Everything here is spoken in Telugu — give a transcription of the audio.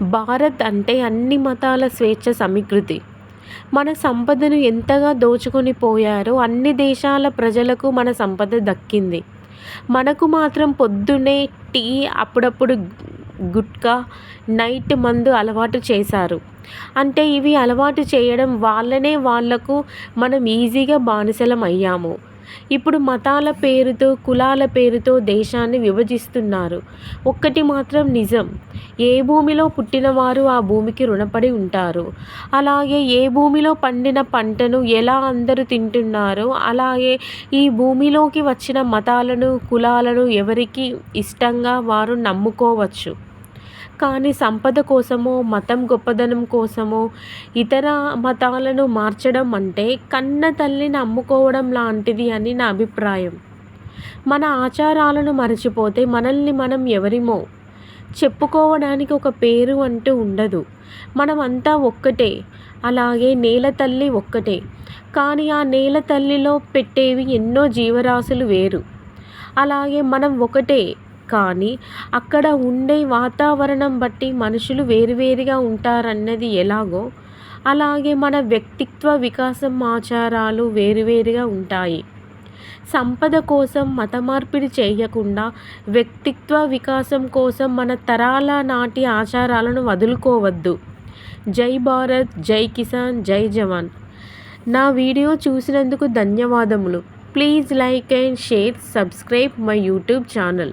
భారత్ అంటే అన్ని మతాల స్వేచ్ఛ సమీకృతి. మన సంపదను ఎంతగా దోచుకొని పోయారో అన్ని దేశాల ప్రజలకు మన సంపద దక్కింది. మనకు మాత్రం పొద్దున్నే టీ అప్పుడప్పుడు గుట్కా నైట్ మందు అలవాటు చేశారు. అంటే ఇవి అలవాటు చేయడం వాళ్ళనే వాళ్ళకు మనం ఈజీగా బానిసలం అయ్యాము. ఇప్పుడు మతాల పేరుతో కులాల పేరుతో దేశాన్ని విభజిస్తున్నారు. ఒక్కటి మాత్రం నిజం. ఏ భూమిలో పుట్టినవారు ఆ భూమికి రుణపడి ఉంటారు? అలాగే ఏ భూమిలో పండిన పంటను ఎలా అందరూ తింటున్నారో అలాగే ఈ భూమిలోకి వచ్చిన మతాలను కులాలను ఎవరికి ఇష్టంగా వారు నమ్ముకోవచ్చు? కానీ సంపద కోసమో మతం గొప్పదనం కోసమో ఇతర మతాలను మార్చడం అంటే కన్న తల్లిని అమ్ముకోవడం లాంటిది అని నా అభిప్రాయం. మన ఆచారాలను మరచిపోతే మనల్ని మనం ఎవరిమో చెప్పుకోవడానికి ఒక పేరు అంటూ ఉండదు. మనమంతా ఒక్కటే అలాగే నేల తల్లి ఒక్కటే. కానీ ఆ నేల తల్లిలో పెట్టేవి ఎన్నో జీవరాశులు వేరు. అలాగే మనం ఒకటే కానీ అక్కడ ఉండే వాతావరణం బట్టి మనుషులు వేరువేరుగా ఉంటారన్నది ఎలాగో అలాగే మన వ్యక్తిత్వ వికాసం ఆచారాలు వేరువేరుగా ఉంటాయి. సంపద కోసం మత మార్పిడి చేయకుండా వ్యక్తిత్వ వికాసం కోసం మన తరాల నాటి ఆచారాలను వదులుకోవద్దు. జై భారత్ జై కిసాన్ జై జవాన్. నా వీడియో చూసినందుకు ధన్యవాదములు. Please like and share subscribe my YouTube channel.